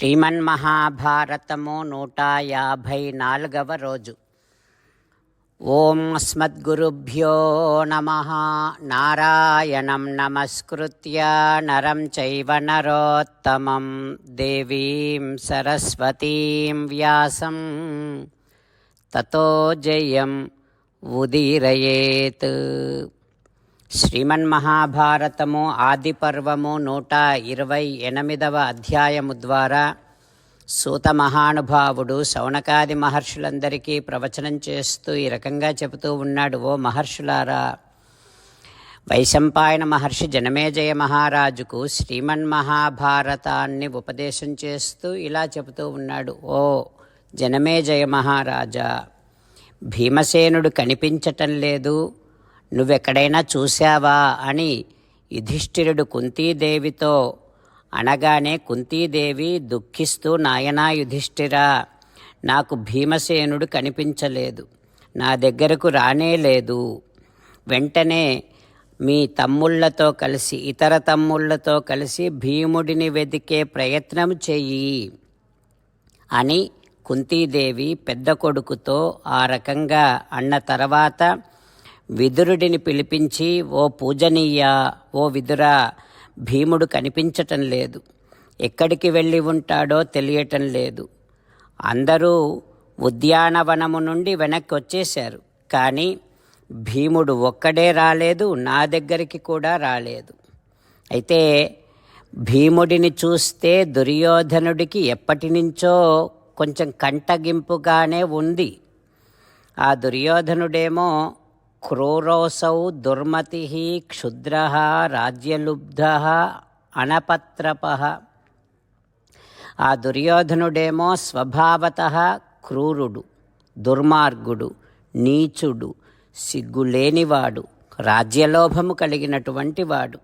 శ్రీమన్మహాభారతము నూట యాభై నాలుగవ రోజు ఓం అస్మద్గురుభ్యో నమ. నారాయణం నమస్కృత్య నరం చైవ నరోత్తమం. దేవీం సరస్వతీం వ్యాసం. తతో జయం ఉదీరయేత్. శ్రీమన్మహాభారతము ఆది పర్వము నూట ఇరవై ఎనిమిదవ అధ్యాయము ద్వారా సూత మహానుభావుడు శౌనకాది మహర్షులందరికీ ప్రవచనం చేస్తూ ఈ రకంగా చెబుతూ ఉన్నాడు ఓ మహర్షులారా వైశంపాయన మహర్షి జనమేజయ మహారాజుకు శ్రీమన్ మహాభారతాన్ని ఉపదేశం చేస్తూ ఇలా చెబుతూ ఉన్నాడు ఓ జనమేజయ మహారాజా భీమసేనుడు కనిపించటం లేదు నువ్వెక్కడైనా చూశావా? అని యుధిష్ఠిరుడు కుంతీదేవితో అనగానే కుంతీదేవి దుఃఖిస్తూ నాయనా యుధిష్ఠిరా నాకు భీమసేనుడు కనిపించలేదు. నా దగ్గరకు రానే లేదు. వెంటనే మీ తమ్ముళ్ళతో కలిసి ఇతర తమ్ముళ్ళతో కలిసి భీముడిని వెతికే ప్రయత్నం చెయ్యి అని కుంతీదేవి పెద్ద కొడుకుతో ఆ రకంగా అన్న తర్వాత విదురుడిని పిలిపించి ఓ పూజనీయ ఓ విదురా భీముడు కనిపించటం లేదు. ఎక్కడికి వెళ్ళి ఉంటాడో తెలియటం లేదు. అందరూ ఉద్యానవనము నుండి వెనక్కి వచ్చేశారు కానీ భీముడు ఒక్కడే రాలేదు నా దగ్గరికి కూడా రాలేదు. అయితే భీముడిని చూస్తే దుర్యోధనుడికి ఎప్పటి నుంచో కొంచెం కంటగింపుగానే ఉంది. ఆ దుర్యోధనుడేమో క్రూరోసౌ దుర్మతి క్షుద్ర రాజ్యలుబ్ధ అనపత్రప ఆ దుర్యోధనుడేమో స్వభావత క్రూరుడు దుర్మార్గుడు నీచుడు సిగ్గులేనివాడు రాజ్యలోభము కలిగినటువంటి వాడు.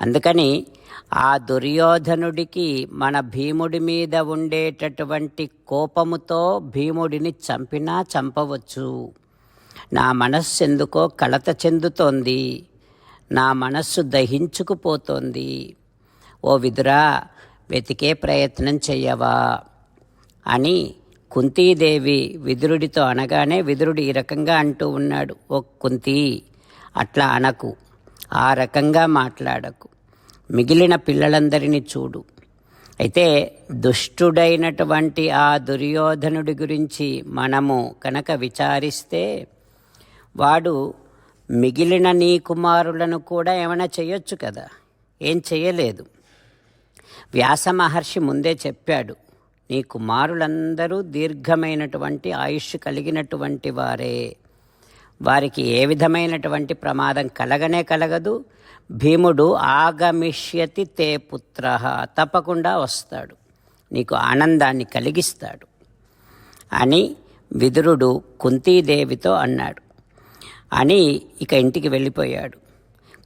అందుకని ఆ దుర్యోధనుడికి మన భీముడి మీద ఉండేటటువంటి కోపముతో భీముడిని చంపినా చంపవచ్చు. నా మనస్సు ఎందుకో కలత చెందుతోంది. నా మనస్సు దహించుకుపోతోంది. ఓ విదురా వెతికే ప్రయత్నం చెయ్యవా? అని కుంతీదేవి విదురుడితో అనగానే విదురుడు ఈ రకంగా అంటూ ఉన్నాడు. ఓ కుంతి అట్లా అనకు. ఆ రకంగా మాట్లాడకు. మిగిలిన పిల్లలందరినీ చూడు. అయితే దుష్టుడైనటువంటి ఆ దుర్యోధనుడి గురించి మనము కనుక విచారిస్తే వాడు మిగిలిన నీ కుమారులను కూడా ఏమైనా చేయొచ్చు కదా? ఏం చేయలేదు. వ్యాస మహర్షి ముందే చెప్పాడు నీ కుమారులందరూ దీర్ఘమైనటువంటి ఆయుష్ కలిగినటువంటి వారే. వారికి ఏ విధమైనటువంటి ప్రమాదం కలగనే కలగదు. భీముడు ఆగమిష్యతి తే పుత్ర. తప్పకుండా వస్తాడు. నీకు ఆనందాన్ని కలిగిస్తాడు. అని విదురుడు కుంతీదేవితో అన్నాడు. అని ఇక ఇంటికి వెళ్ళిపోయాడు.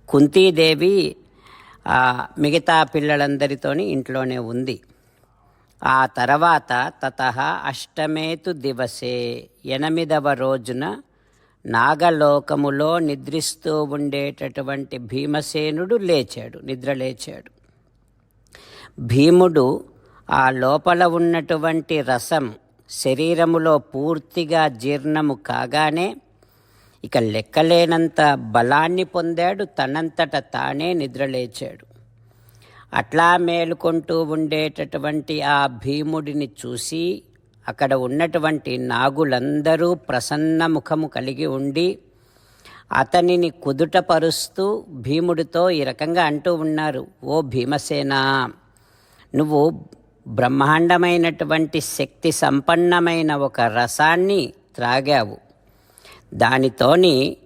కుంతీదేవి మిగతా పిల్లలందరితోని ఇంట్లోనే ఉంది. ఆ తర్వాత తత అష్టమేతు దివసే ఎనిమిదవ రోజున నాగలోకములో నిద్రిస్తూ ఉండేటటువంటి భీమసేనుడు లేచాడు నిద్ర లేచాడు. భీముడు ఆ లోపల ఉన్నటువంటి రసం శరీరములో పూర్తిగా జీర్ణము కాగానే ఇక లెక్కలేనంత బలాన్ని పొందాడు తనంతట తానే నిద్రలేచాడు. అట్లా మేలుకుంటూ ఉండేటటువంటి ఆ భీముడిని చూసి అక్కడ ఉన్నటువంటి నాగులందరూ ప్రసన్న ముఖము కలిగి ఉండి అతనిని కుదుటపరుస్తూ భీముడితో ఈ రకంగా అంటూ ఉన్నారు ఓ భీమసేన నువ్వు బ్రహ్మాండమైనటువంటి శక్తి సంపన్నమైన ఒక రసాన్ని త్రాగావు. దానితోని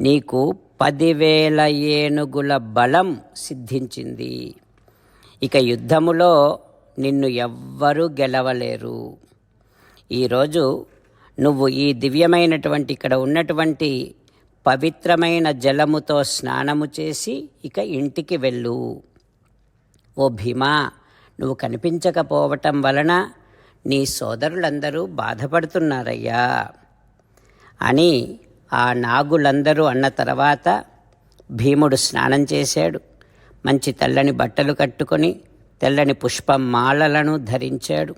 నీకు పదివేల ఏనుగుల బలం సిద్ధించింది. ఇక యుద్ధములో నిన్ను ఎవ్వరూ గెలవలేరు. ఈరోజు నువ్వు ఈ దివ్యమైనటువంటి ఇక్కడ ఉన్నటువంటి పవిత్రమైన జలముతో స్నానము చేసి ఇక ఇంటికి వెళ్ళు. ఓ భీమా నువ్వు కనిపించకపోవటం వలన నీ సోదరులందరూ బాధపడుతున్నారయ్యా. అని ఆ నాగులందరూ అన్న తర్వాత భీముడు స్నానం చేశాడు. మంచి తెల్లని బట్టలు కట్టుకొని తెల్లని పుష్పం మాలలను ధరించాడు.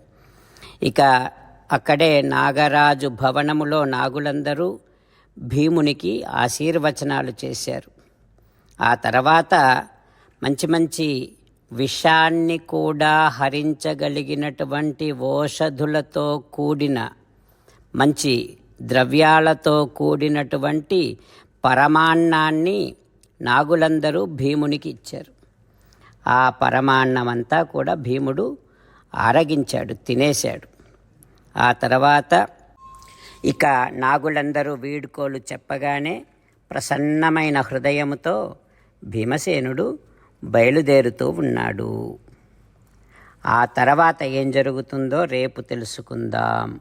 ఇక అక్కడే నాగరాజు భవనములో నాగులందరూ భీమునికి ఆశీర్వచనాలు చేశారు. ఆ తర్వాత మంచి మంచి విషాన్ని కూడా హరించగలిగినటువంటి ఓషధులతో కూడిన మంచి ద్రవ్యాలతో కూడినటువంటి పరమాన్నాన్ని నాగులందరూ భీమునికి ఇచ్చారు. ఆ పరమాన్నమంతా కూడా భీముడు ఆరగించాడు తినేశాడు. ఆ తర్వాత ఇక నాగులందరూ వీడుకోలు చెప్పగానే ప్రసన్నమైన హృదయముతో భీమసేనుడు బయలుదేరుతూ ఉన్నాడు. ఆ తర్వాత ఏం జరుగుతుందో రేపు తెలుసుకుందాం.